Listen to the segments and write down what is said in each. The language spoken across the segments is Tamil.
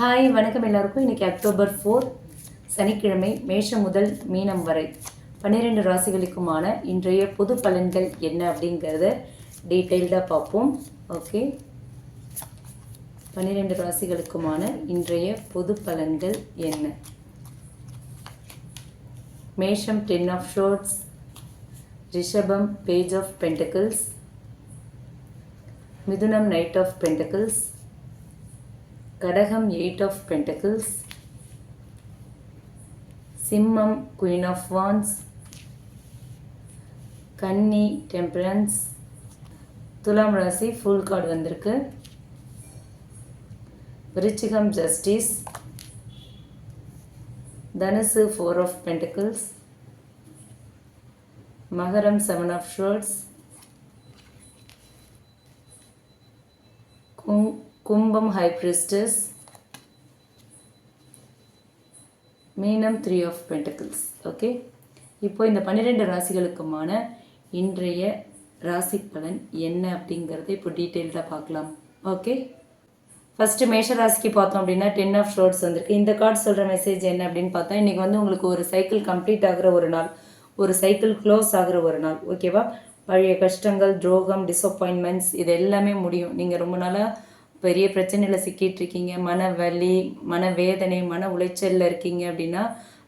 ஹாய் வணக்கம் எல்லாருக்கும். இன்றைக்கி அக்டோபர் ஃபோர் சனிக்கிழமை மேஷம் முதல் மீனம் வரை. பன்னிரெண்டு ராசிகளுக்குமான இன்றைய பொது பலன்கள் என்ன அப்படிங்கிறத டீட்டெயில்டாக பார்ப்போம். ஓகே பன்னிரெண்டு ராசிகளுக்குமான இன்றைய பொது பலன்கள் என்ன? மேஷம் டென் ஆஃப் ஷோர்ட்ஸ் ரிஷபம் பேஜ் ஆஃப் பென்டக்கிள்ஸ் மிதுனம் நைட் ஆஃப் பென்டக்கிள்ஸ் கடகம் எயிட் ஆஃப் பென்டக்கிள்ஸ் சிம்மம் குயின் ஆஃப் வான்ஸ். கன்னி டெம்பரன்ஸ். துலாம் ராசி ஃபுல் கார்டு வந்திருக்கு. விருச்சிகம் ஜஸ்டிஸ். தனுசு ஃபோர் ஆஃப் பென்டக்கிள்ஸ் மகரம் செவன் ஆஃப் ஷோர்ட்ஸ் கும்பம் ஹை பிரிஸ்டஸ் மீனம் த்ரீ ஆஃப் பென்டக்கிள்ஸ் ஓகே இப்போ இந்த பன்னிரெண்டு ராசிகளுக்குமான இன்றைய ராசி பலன் என்ன அப்படிங்கிறத இப்போ டீட்டெயில்டாக பார்க்கலாம். ஓகே ஃபஸ்ட்டு மேஷ ராசிக்கு பார்த்தோம் அப்படின்னா டென் ஆஃப் ஷோர்ட்ஸ் வந்திருக்கு. இந்த கார்டு சொல்கிற மெசேஜ் என்ன அப்படின்னு பார்த்தா இன்றைக்கி வந்து உங்களுக்கு ஒரு சைக்கிள் கம்ப்ளீட் ஆகிற ஒரு நாள். ஒரு சைக்கிள் க்ளோஸ் ஆகிற ஒரு நாள். ஓகேவா பழைய கஷ்டங்கள் துரோகம் டிசப்பாயின்மெண்ட்ஸ் இது எல்லாமே முடியும். நீங்கள் ரொம்ப நாளாக பெரிய பிரச்சனையில் சிக்கிட்டு இருக்கீங்க மன வலி மன வேதனை மன உளைச்சலில் இருக்கீங்க அப்படின்னா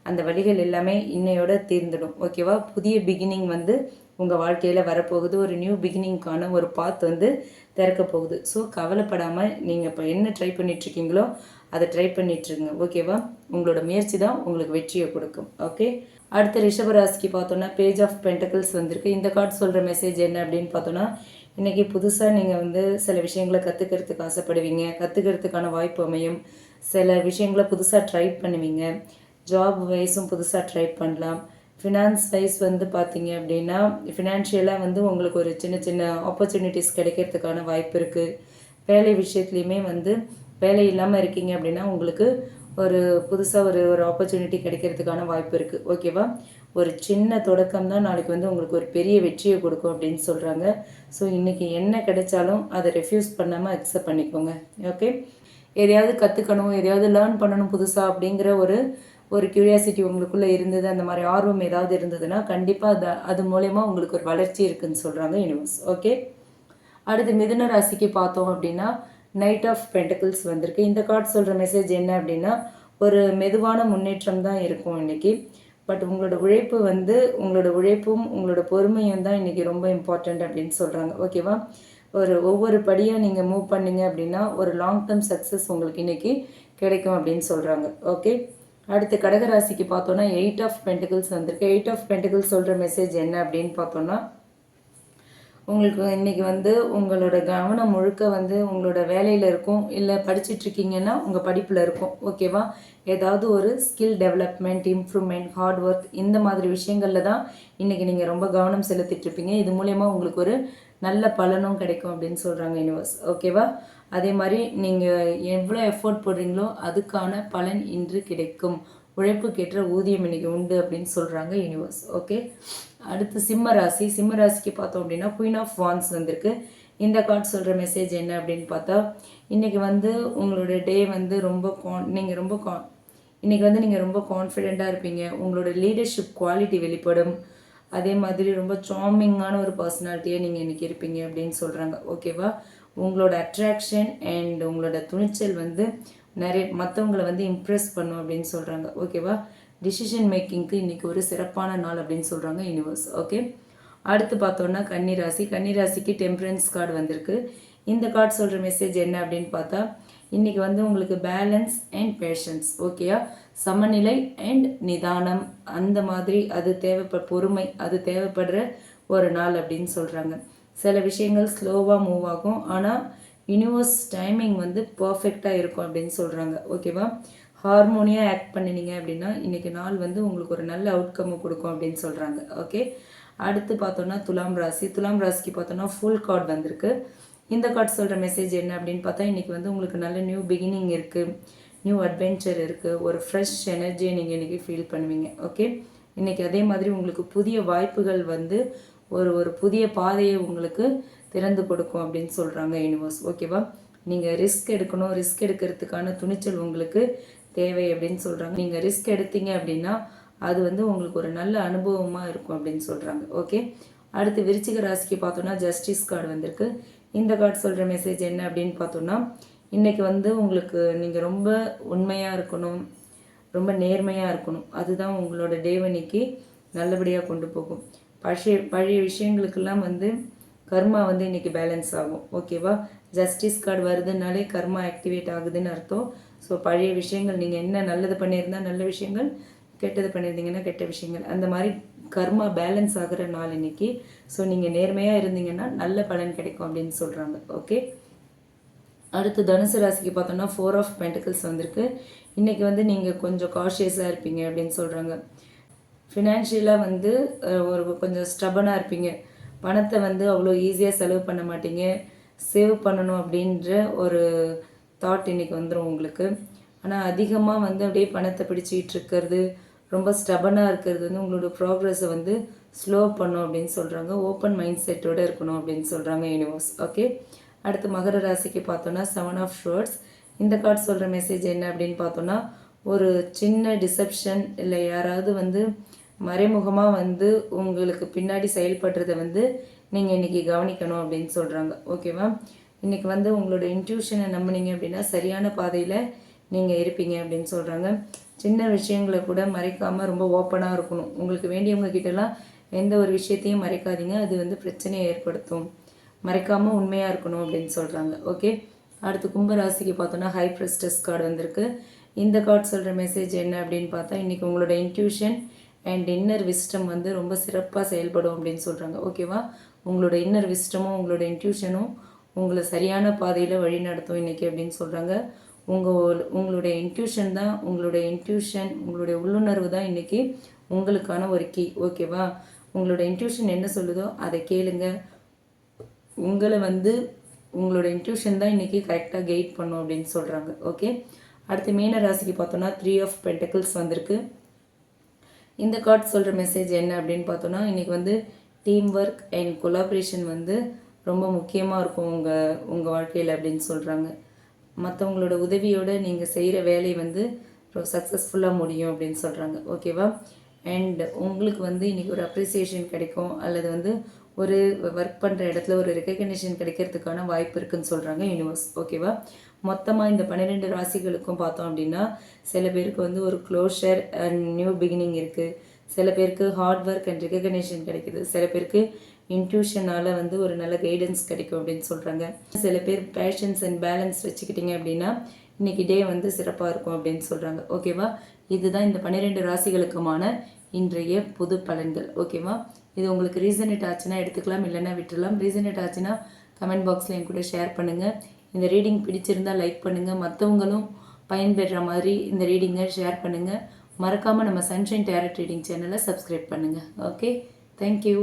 அந்த வழிகள் எல்லாமே இன்னையோட தீர்ந்துடும். ஓகேவா புதிய பிகினிங் வந்து உங்கள் வாழ்க்கையில் வரப்போகுது. ஒரு நியூ பிகினிங்க்கான ஒரு பாத் வந்து திறக்க போகுது. ஸோ கவலைப்படாமல் நீங்கள் இப்போ என்ன ட்ரை பண்ணிட்டுருக்கீங்களோ அதை ட்ரை பண்ணிட்டுருங்க. ஓகேவா உங்களோட முயற்சி தான் உங்களுக்கு வெற்றியை கொடுக்கும். ஓகே அடுத்த ரிஷபராசிக்கு பார்த்தோன்னா பேஜ் ஆஃப் பென்டக்கிள்ஸ் வந்திருக்கு. இந்த கார்டு சொல்கிற மெசேஜ் என்ன அப்படின்னு பார்த்தோன்னா இன்றைக்கி புதுசாக நீங்கள் வந்து சில விஷயங்களை கற்றுக்கிறதுக்கு ஆசைப்படுவீங்க. கற்றுக்கிறதுக்கான வாய்ப்பு அமையும். சில விஷயங்களை புதுசாக ட்ரை பண்ணுவீங்க. ஜாப் வைஸும் புதுசாக ட்ரை பண்ணலாம். ஃபினான்ஸ் வைஸ் வந்து பார்த்தீங்க அப்படின்னா ஃபினான்ஷியலாக வந்து உங்களுக்கு ஒரு சின்ன சின்ன ஆப்பர்ச்சுனிட்டிஸ் கிடைக்கிறதுக்கான வாய்ப்பு இருக்குது வேலை விஷயத்துலையுமே வந்து வேலை இல்லாமல் இருக்கீங்க அப்படின்னா உங்களுக்கு ஒரு புதுசாக ஒரு ஒரு ஆப்பர்ச்சுனிட்டி கிடைக்கிறதுக்கான வாய்ப்பு இருக்குது ஓகேவா ஒரு சின்ன தொடக்கம் தான் நாளைக்கு வந்து உங்களுக்கு ஒரு பெரிய வெற்றியை கொடுக்கும் அப்படின்னு சொல்கிறாங்க ஸோ இன்றைக்கி என்ன கிடைச்சாலும் அதை ரெஃப்யூஸ் பண்ணாமல் அக்செப்ட் பண்ணிக்கோங்க. ஓகே எதையாவது கற்றுக்கணும் எதையாவது லேர்ன் பண்ணணும் புதுசாக அப்படிங்கிற ஒரு ஒரு க்யூரியாசிட்டி உங்களுக்குள்ளே இருந்தது அந்த மாதிரி ஆர்வம் ஏதாவது இருந்ததுன்னா கண்டிப்பாக அது அது மூலயமா உங்களுக்கு ஒரு வளர்ச்சி இருக்குதுன்னு சொல்கிறாங்க யூனிவர்ஸ் ஓகே அடுத்து மிதுன ராசிக்கு பார்த்தோம் அப்படின்னா நைட் ஆஃப் பென்டக்கிள்ஸ் வந்திருக்கு. இந்த கார்டு சொல்கிற மெசேஜ் என்ன அப்படின்னா ஒரு மெதுவான முன்னேற்றம் தான் இருக்கும் இன்றைக்கி பட் உங்களோட உழைப்பு வந்து உங்களோட உழைப்பும் உங்களோட பொறுமையும் தான் இன்றைக்கி ரொம்ப இம்பார்ட்டண்ட் அப்படின்னு சொல்கிறாங்க ஓகேவா ஒரு ஒவ்வொரு படியாக நீங்கள் மூவ் பண்ணீங்க அப்படின்னா ஒரு லாங் டேர்ம் சக்ஸஸ் உங்களுக்கு இன்றைக்கி கிடைக்கும் அப்படின்னு சொல்கிறாங்க ஓகே அடுத்து கடகராசிக்கு பார்த்தோன்னா எயிட் ஆஃப் பென்டிகல்ஸ் வந்திருக்கு. எயிட் ஆஃப் பென்டிகல்ஸ் சொல்கிற மெசேஜ் என்ன அப்படின்னு பார்த்தோன்னா உங்களுக்கு இன்றைக்கி வந்து உங்களோட கவனம் முழுக்க வந்து உங்களோட வேலையில் இருக்கும். இல்லை படிச்சிட்ருக்கீங்கன்னா உங்கள் படிப்பில் இருக்கும். ஓகேவா ஏதாவது ஒரு skill development improvement hard work இந்த மாதிரி விஷயங்களில் தான் இன்றைக்கி நீங்கள் ரொம்ப கவனம் செலுத்திட்டுருப்பீங்க இது மூலயமா உங்களுக்கு ஒரு நல்ல பலனும் கிடைக்கும் அப்படின்னு சொல்கிறாங்க யூனிவர்ஸ் ஓகேவா அதே மாதிரி நீங்கள் எவ்வளோ எஃபோர்ட் போடுறீங்களோ அதுக்கான பலன் இன்று கிடைக்கும். உழைப்புக்கேற்ற ஊதியம் இன்றைக்கி உண்டு அப்படின்னு சொல்கிறாங்க யூனிவர்ஸ் ஓகே அடுத்து சிம்ம ராசி சிம்ம ராசிக்கு பார்த்தோம் அப்படின்னா குயின் ஆஃப் வான்ஸ் வந்திருக்கு. இந்த கார்டு சொல்கிற மெசேஜ் என்ன அப்படின்னு பார்த்தா இன்றைக்கி வந்து உங்களோட டே வந்து ரொம்ப கான் நீங்கள் ரொம்ப கான் இன்றைக்கி வந்து நீங்கள் ரொம்ப கான்ஃபிடெண்ட்டாக இருப்பீங்க. உங்களோட லீடர்ஷிப் குவாலிட்டி வெளிப்படும். அதே மாதிரி ரொம்ப சாமிங்கான ஒரு பர்சனாலிட்டியாக நீங்கள் இன்றைக்கி இருப்பீங்க அப்படின்னு சொல்கிறாங்க ஓகேவா உங்களோட அட்ராக்ஷன் அண்ட் உங்களோட துணிச்சல் வந்து நிறைய மற்றவங்களை வந்து இம்ப்ரெஸ் பண்ணும் அப்படின்னு சொல்கிறாங்க ஓகேவா டிசிஷன் மேக்கிங்க்கு இன்றைக்கி ஒரு சிறப்பான நாள் அப்படின்னு சொல்கிறாங்க யூனிவர்ஸ் ஓகே அடுத்து பார்த்தோன்னா கன்னிராசி. கன்னிராசிக்கு டெம்பரன்ஸ் கார்டு வந்திருக்கு. இந்த கார்டு சொல்கிற மெசேஜ் என்ன அப்படின்னு பார்த்தா இன்றைக்கி வந்து உங்களுக்கு பேலன்ஸ் அண்ட் பேஷன்ஸ் ஓகேயா சமநிலை அண்ட் நிதானம். அந்த மாதிரி அது தேவைப்ப பொறுமை அது தேவைப்படுற ஒரு நாள் அப்படின்னு சொல்கிறாங்க சில விஷயங்கள் ஸ்லோவாக மூவ் ஆகும். ஆனால் யூனிவர்ஸ் டைமிங் வந்து பர்ஃபெக்டாக இருக்கும் அப்படின்னு சொல்கிறாங்க ஓகேவா ஹார்மோனியாக ஆக்ட் பண்ணினீங்க அப்படின்னா இன்றைக்கி நாள் வந்து உங்களுக்கு ஒரு நல்ல அவுட்கம் கொடுக்கும் அப்படின்னு சொல்கிறாங்க ஓகே அடுத்து பார்த்தோன்னா துலாம் ராசி. துலாம் ராசிக்கு பார்த்தோன்னா ஃபுல் கார்டு வந்திருக்கு. இந்த கார்டு சொல்கிற மெசேஜ் என்ன அப்படின்னு பார்த்தா இன்றைக்கி வந்து உங்களுக்கு நல்ல நியூ பிகினிங் இருக்குது நியூ அட்வென்ச்சர் இருக்குது ஒரு ஃப்ரெஷ் எனர்ஜியை நீங்கள் இன்றைக்கி ஃபீல் பண்ணுவீங்க. ஓகே இன்றைக்கி அதே மாதிரி உங்களுக்கு புதிய வாய்ப்புகள் வந்து ஒரு ஒரு புதிய பாதையை உங்களுக்கு திறந்து கொடுக்கும் அப்படின்னு சொல்கிறாங்க யூனிவர்ஸ் ஓகேவா நீங்கள் ரிஸ்க் எடுக்கணும். ரிஸ்க் எடுக்கிறதுக்கான துணிச்சல் உங்களுக்கு தேவை அப்படின்னு சொல்கிறாங்க நீங்கள் ரிஸ்க் எடுத்தீங்க அப்படின்னா அது வந்து உங்களுக்கு ஒரு நல்ல அனுபவமாக இருக்கும் அப்படின்னு சொல்கிறாங்க ஓகே அடுத்து விருச்சிக ராசிக்கு பார்த்தோன்னா ஜஸ்டிஸ் கார்டு வந்திருக்கு. இந்த கார்டு சொல்கிற மெசேஜ் என்ன அப்படின்னு பார்த்தோன்னா இன்றைக்கி வந்து உங்களுக்கு நீங்கள் ரொம்ப உண்மையாக இருக்கணும். ரொம்ப நேர்மையாக இருக்கணும். அதுதான் உங்களோட டேவனிக்கு நல்லபடியாக கொண்டு போகும். பழைய பழைய விஷயங்களுக்கெல்லாம் வந்து கர்மா வந்து இன்றைக்கி பேலன்ஸ் ஆகும். ஓகேவா ஜஸ்டிஸ் கார்டு வருதுனாலே கர்மா ஆக்டிவேட் ஆகுதுன்னு அர்த்தம். ஸோ பழைய விஷயங்கள் நீங்கள் என்ன நல்லது பண்ணியிருந்தால் நல்ல விஷயங்கள் கெட்டது பண்ணியிருந்தீங்கன்னா கெட்ட விஷயங்கள். அந்த மாதிரி கர்மா பேலன்ஸ் ஆகிற நாள் இன்னைக்கு. ஸோ நீங்கள் நேர்மையாக இருந்தீங்கன்னா நல்ல பலன் கிடைக்கும் அப்படின்னு சொல்கிறாங்க ஓகே அடுத்து தனுசு ராசிக்கு பார்த்தோம்னா ஃபோர் ஆஃப் பென்டிகல்ஸ் வந்திருக்கு. இன்றைக்கி வந்து நீங்கள் கொஞ்சம் காஷியஸாக இருப்பீங்க அப்படின்னு சொல்கிறாங்க ஃபினான்ஷியலாக வந்து ஒரு கொஞ்சம் ஸ்டபனாக இருப்பீங்க. பணத்தை வந்து அவ்வளோ ஈஸியாக செலவு பண்ண மாட்டீங்க. சேவ் பண்ணணும் அப்படின்ற ஒரு தாட் இன்றைக்கி வந்துடும் உங்களுக்கு. ஆனால் அதிகமாக வந்து அப்படியே பணத்தை பிடிச்சிக்கிட்டு இருக்கிறது ரொம்ப ஸ்டபனாக இருக்கிறது வந்து உங்களோட ப்ராக்ரஸை வந்து ஸ்லோ பண்ணும் அப்படின்னு சொல்கிறாங்க ஓப்பன் மைண்ட் செட்டோடு இருக்கணும் அப்படின்னு சொல்கிறாங்க யூனிவர்ஸ் ஓகே அடுத்து மகர ராசிக்கு பார்த்தோன்னா செவன் ஆஃப் ஷோர்ட்ஸ் இந்த கார்டு சொல்கிற மெசேஜ் என்ன அப்படின்னு பார்த்தோன்னா ஒரு சின்ன டிசப்ஷன் இல்லை யாராவது வந்து மறைமுகமாக வந்து உங்களுக்கு பின்னாடி செயல்படுறதை வந்து நீங்கள் இன்றைக்கி கவனிக்கணும் அப்படின்னு சொல்கிறாங்க ஓகேவா இன்றைக்கி வந்து உங்களோட இன்ட்யூஷனை நம்பினீங்க அப்படின்னா சரியான பாதையில் நீங்கள் இருப்பீங்க அப்படின்னு சொல்கிறாங்க சின்ன விஷயங்களை கூட மறைக்காமல் ரொம்ப ஓப்பனாக இருக்கணும். உங்களுக்கு வேண்டியவங்க கிட்டலாம் எந்த ஒரு விஷயத்தையும் மறைக்காதீங்க. அது வந்து பிரச்சனையை ஏற்படுத்தும். மறைக்காமல் உண்மையாக இருக்கணும் அப்படின்னு சொல்கிறாங்க ஓகே அடுத்து கும்பராசிக்கு பார்த்தோன்னா ஹை ப்ரெஸ்டஸ் கார்டு வந்திருக்கு. இந்த கார்டு சொல்கிற மெசேஜ் என்ன அப்படின்னு பார்த்தா இன்றைக்கி உங்களோட இன்ட்யூஷன் அண்ட் இன்னர் விஸ்டம் வந்து ரொம்ப சிறப்பாக செயல்படும் அப்படின்னு சொல்கிறாங்க ஓகேவா உங்களோட இன்னர் விஸ்டமும் உங்களோட இன்ட்யூஷனும் உங்களை சரியான பாதையில் வழி நடத்தும் இன்றைக்கி அப்படின்னு சொல்கிறாங்க உங்கள் உங்களுடைய இன்ட்யூஷன் தான் உங்களுடைய இன்ட்யூஷன் உங்களுடைய உள்ளுணர்வு தான் இன்றைக்கி உங்களுக்கான ஒரு கீ ஓகேவா உங்களோட இன்ட்யூஷன் என்ன சொல்லுதோ அதை கேளுங்க. உங்களை வந்து உங்களோட இன்ட்யூஷன் தான் இன்றைக்கி கரெக்டாக கைட் பண்ணும் அப்படின்னு சொல்கிறாங்க ஓகே அடுத்து மீன ராசிக்கு பார்த்தோன்னா த்ரீ ஆஃப் பென்டக்கிள்ஸ் வந்திருக்கு. இந்த கார்ட் சொல்கிற மெசேஜ் என்ன அப்படின்னு பார்த்தோன்னா இன்றைக்கி வந்து டீம் ஒர்க் அண்ட் கொலாபரேஷன் வந்து ரொம்ப முக்கியமாக இருக்கும் உங்கள் உங்கள் வாழ்க்கையில் அப்படின்னு சொல்கிறாங்க மற்றவங்களோட உதவியோடு நீங்கள் செய்கிற வேலை வந்து சக்ஸஸ்ஃபுல்லாக முடியும் அப்படின்னு சொல்கிறாங்க ஓகேவா அண்ட் உங்களுக்கு வந்து இன்றைக்கி ஒரு அப்ரிசியேஷன் கிடைக்கும் அல்லது வந்து ஒரு ஒர்க் பண்ணுற இடத்துல ஒரு ரெக்கக்னேஷன் கிடைக்கிறதுக்கான வாய்ப்பு இருக்குதுன்னு சொல்கிறாங்க யூனிவர்ஸ் ஓகேவா மொத்தமாக இந்த பன்னிரெண்டு ராசிகளுக்கும் பார்த்தோம் அப்படின்னா சில பேருக்கு வந்து ஒரு க்ளோஷர் அண்ட் நியூ பிகினிங் இருக்குது சில பேருக்கு ஹார்ட் ஒர்க் அண்ட் ரெக்கக்னேஷன் கிடைக்குது. சில பேருக்கு இன்ட்யூஷனால் வந்து ஒரு நல்ல கைடன்ஸ் கிடைக்கும் அப்படின்னு சொல்கிறாங்க சில பேர் பேஷன்ஸ் அண்ட் பேலன்ஸ் வச்சுக்கிட்டிங்க அப்படின்னா இன்றைக்கி டே வந்து சிறப்பாக இருக்கும் அப்படின்னு சொல்கிறாங்க ஓகேவா இதுதான் இந்த பன்னிரெண்டு ராசிகளுக்குமான இன்றைய பொது பலன்கள். ஓகேவா இது உங்களுக்கு ரீசனேட் ஆச்சுன்னா எடுத்துக்கலாம் இல்லைன்னா விட்டுடலாம் ரீசனேட் ஆச்சுன்னா கமெண்ட் பாக்ஸில் என் கூட ஷேர் பண்ணுங்கள் இந்த ரீடிங் பிடிச்சிருந்தால் லைக் பண்ணுங்கள் மற்றவங்களும் பயன்பெற மாதிரி இந்த ரீடிங்கை ஷேர் பண்ணுங்கள் மறக்காமல் நம்ம சன்ஷைன் டேரட் ரீடிங் சேனலை சப்ஸ்கிரைப் பண்ணுங்கள் ஓகே தேங்க்யூ